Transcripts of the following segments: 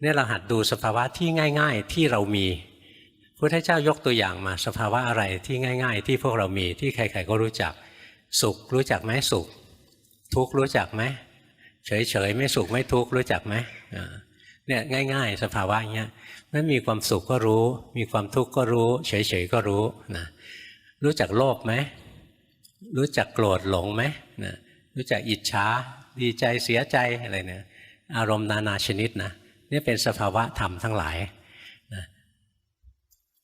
เนี่ยเราหัดดูสภาวะที่ง่าย ๆ ที่เรามีพุทธเจ้ายกตัวอย่างมาสภาวะอะไรที่ง่าย ๆ ที่พวกเรามีที่ใคร ๆ ก็รู้จัก สุขรู้จักไหมสุข ทุกข์รู้จักไหมเฉยๆไม่สุขไม่ทุกข์รู้จักไหมเนี่ยง่าย ๆ สภาวะอย่างเงี้ยไม่มีความสุขก็รู้ มีความทุกข์ก็รู้ เฉยๆก็รู้นะรู้จักโลภไหมรู้จักโกรธหลงไหมนะรู้จักอิจฉาดีใจเสียใจอะไรเนี่ยอารมณ์นานาชนิดนะ นี่เป็นสภาวะธรรมทั้งหลายนะ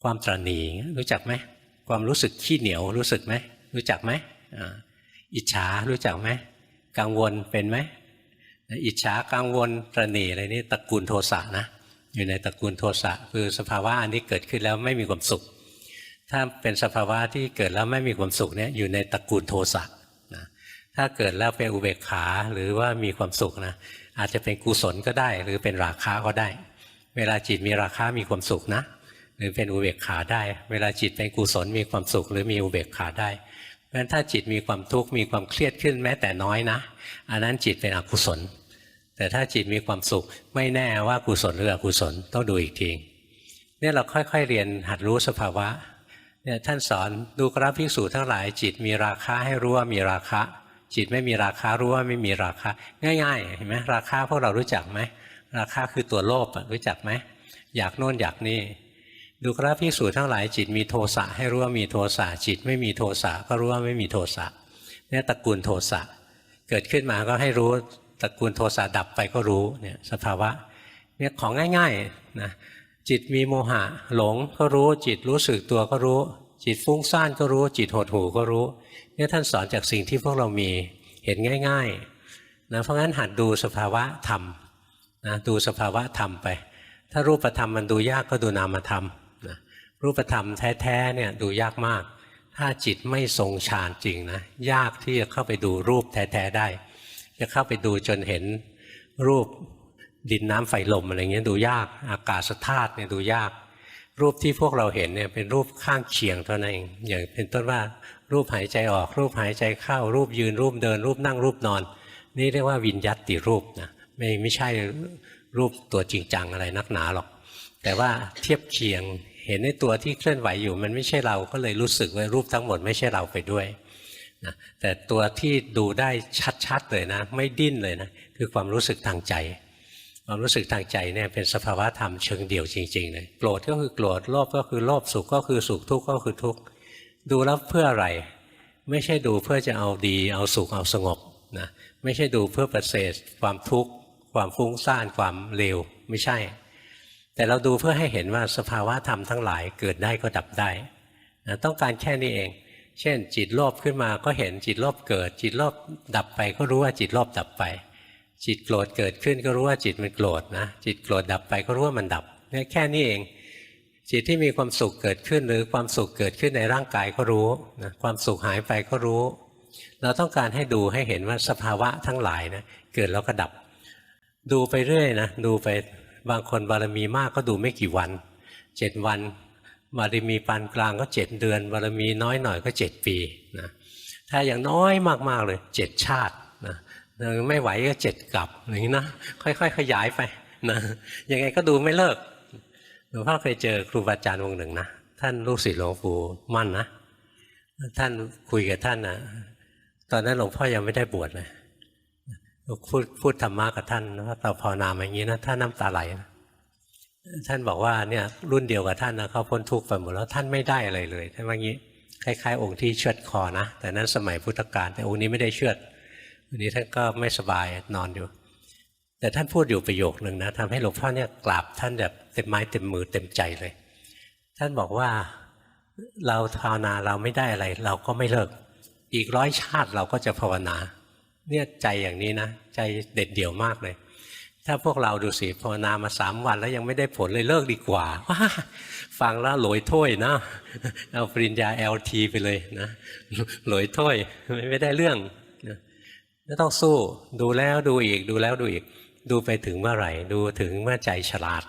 ความตรณีรู้จักไหมความรู้สึกขี้เหนียวรู้สึกไหมรู้จักไหมอิจฉารู้จักไหมกังวลเป็นไหมอิจฉากังวลตรณีอะไรนี่ตระกูลโทสะนะอยู่ในตระกูลโทสะคือสภาวะอันนี้เกิดขึ้นแล้วไม่มีความสุข ถ้าเป็นสภาวะที่เกิดแล้วไม่มีความสุขเนี่ยอยู่ในตระกูลโทสะนะถ้าเกิดแล้วเป็นอุเบกขาหรือว่ามีความสุขนะ อาจจะเป็นกุศลก็ได้ หรือเป็นราคะก็ได้ เวลาจิตมีราคะมีความสุขนะ หรือเป็นอุเบกขาได้ เวลาจิตเป็นกุศลมีความสุข หรือมีอุเบกขาได้เพราะฉะนั้นถ้าจิตมีความทุกข์มีความเครียดขึ้นแม้แต่น้อยนะอันนั้นจิตเป็นอกุศล แต่ถ้าจิตมีความสุขไม่แน่ว่ากุศลหรืออกุศลต้องดูอีกทีเนี่ยเราค่อย ๆ เรียนหัดรู้สภาวะเนี่ยท่านสอนดูกราภิกษุทั้งหลายจิตมีราคะให้รู้ว่ามีราคะ จิตไม่มีราคารู้ว่าไม่มีราคาง่ายๆเห็นไหมราคาพวกเรารู้จักไหมราคาคือตัวโลภรู้จักไหมอยากโน่นอยากนี่ดูกราภิกษุทั้งหลายจิตมีโทสะให้รู้ว่ามีโทสะจิตไม่มีโทสะก็รู้ว่าไม่มีโทสะเนี่ยตระกูลโทสะเกิดขึ้นมาก็ให้รู้ตระกูลโทสะดับไปก็รู้เนี่ยสภาวะเนี่ยของง่ายๆนะจิตมีโมหะหลงก็รู้จิตรู้สึกตัวก็รู้ จิตฟุ้งซ่านก็รู้ จิตหดหู่ก็รู้ เนี่ยท่านสอนจากสิ่งที่พวกเรามีเห็นง่ายๆนะเพราะงั้นหัดดูสภาวะธรรมนะดูสภาวะธรรมไป ถ้ารูปธรรมมันดูยากก็ดูนามธรรมนะรูปธรรมแท้ๆเนี่ยดูยากมาก ถ้าจิตไม่ทรงฌานจริงนะยากที่จะเข้าไปดูรูปแท้ๆได้ จะเข้าไปดูจนเห็นรูปดินน้ำไฟลมอะไรเงี้ยดูยาก อากาศธาตุเนี่ยดูยาก รูปที่พวกเราเห็นเนี่ยเป็นรูปข้างเคียงเท่านั้นเองอย่างเป็นต้นว่ารูปหายใจออก รูปหายใจเข้า รูปยืนรูปเดิน รูปนั่งรูปนอน นี่เรียกว่าวิญญัตติรูปนะไม่ไม่ใช่รูปตัวจริงจังอะไรนักหนาหรอก แต่ว่าเทียบเคียงเห็นในตัวที่เคลื่อนไหวอยู่มันไม่ใช่เราก็เลยรู้สึกว่ารูปทั้งหมดไม่ใช่เราไปด้วยนะแต่ตัวที่ดูได้ชัดๆเลยนะ ไม่ดิ้นเลยนะคือความรู้สึกทางใจ ความรู้สึกทางใจเนี่ยเป็นสภาวะธรรมเชิงเดี่ยวจริงๆเลยโกรธก็คือโกรธโลภก็คือโลภสุขก็คือสุขทุกข์ก็คือทุกข์ดูแล้วเพื่ออะไร ไม่ใช่ดูเพื่อจะเอาดีเอาสุขเอาสงบนะไม่ใช่ดูเพื่อประเสริฐความทุกข์ความฟุ้งซ่านความเลวไม่ใช่ แต่เราดูเพื่อให้เห็นว่าสภาวะธรรมทั้งหลายเกิดได้ก็ดับได้นะต้องการแค่นี้เอง เช่น จิตโลภขึ้นมาก็เห็นจิตโลภเกิด จิตโลภดับไปก็รู้ว่าจิตโลภดับไป จิตโกรธเกิดขึ้นก็รู้ว่าจิตมันโกรธนะ จิตโกรธดับไปก็รู้ว่ามันดับเนี่ยแค่นี้เอง จิตที่มีความสุขเกิดขึ้นหรือความสุขเกิดขึ้นในร่างกายก็รู้นะความสุขหายไปก็รู้ เราต้องการให้ดูให้เห็นว่าสภาวะทั้งหลายนะเกิดแล้วก็ดับ ดูไปเรื่อยนะดูไปบางคนบารมีมากก็ดูไม่กี่วันเจ็ดวันบารมีปานกลางก็เจ็ดเดือน บารมีน้อยหน่อยก็เจ็ดปีนะถ้าอย่างน้อยมากๆเลยเจ็ดชาตินะ ไม่ไหวก็เจ็ดกลับอย่างนี้นะค่อยๆ ขยายไปนะยังไงก็ดูไม่เลิกหลวงพ่อเคยเจอครูบาอาจารย์องค์หนึ่งนะท่านลูกศิษย์หลวงปู่มั่นนะท่านคุยกับท่านนะตอนนั้นหลวงพ่อยังไม่ได้บวชเลยพูดพูดธรรมะกับท่านว่าเราภาวนาอย่างนี้นะท่านน้ำตาไหลนะท่านบอกว่าเนี่ยรุ่นเดียวกับท่านนะเขาพ้นทุกข์ไปหมดแล้วท่านไม่ได้อะไรเลยท่านว่างี้คล้ายๆ องค์ที่เชือดคอนะแต่นั้นสมัยพุทธกาลแต่องค์นี้ไม่ได้เชือด วันนี้ท่านก็ไม่สบายนอนอยู่ แต่ท่านพูดอยู่ประโยคหนึ่งนะทำให้หลวงพ่อเนี่ยกราบท่านแบบเต็มไม้เต็มมือเต็มใจเลย ท่านบอกว่าเราภาวนาเราไม่ได้อะไร เราก็ไม่เลิก อีกร้อยชาติเราก็จะภาวนา เนี่ยใจอย่างนี้นะใจเด็ดเดี่ยวมากเลย ถ้าพวกเราดูสิภาวนามาสามวันแล้วยังไม่ได้ผลเลยเลิกดีกว่าว้าฟังแล้วหลอยถ้วยนะเอาปริญญา LT ไปเลยนะหลอยถ้วยไม่ได้เรื่องไม่ต้องสู้ดูแล้วดูอีกดูแล้วดูอีก ดูไปถึงเมื่อไหร่ ดูถึงเมื่อใจฉลาด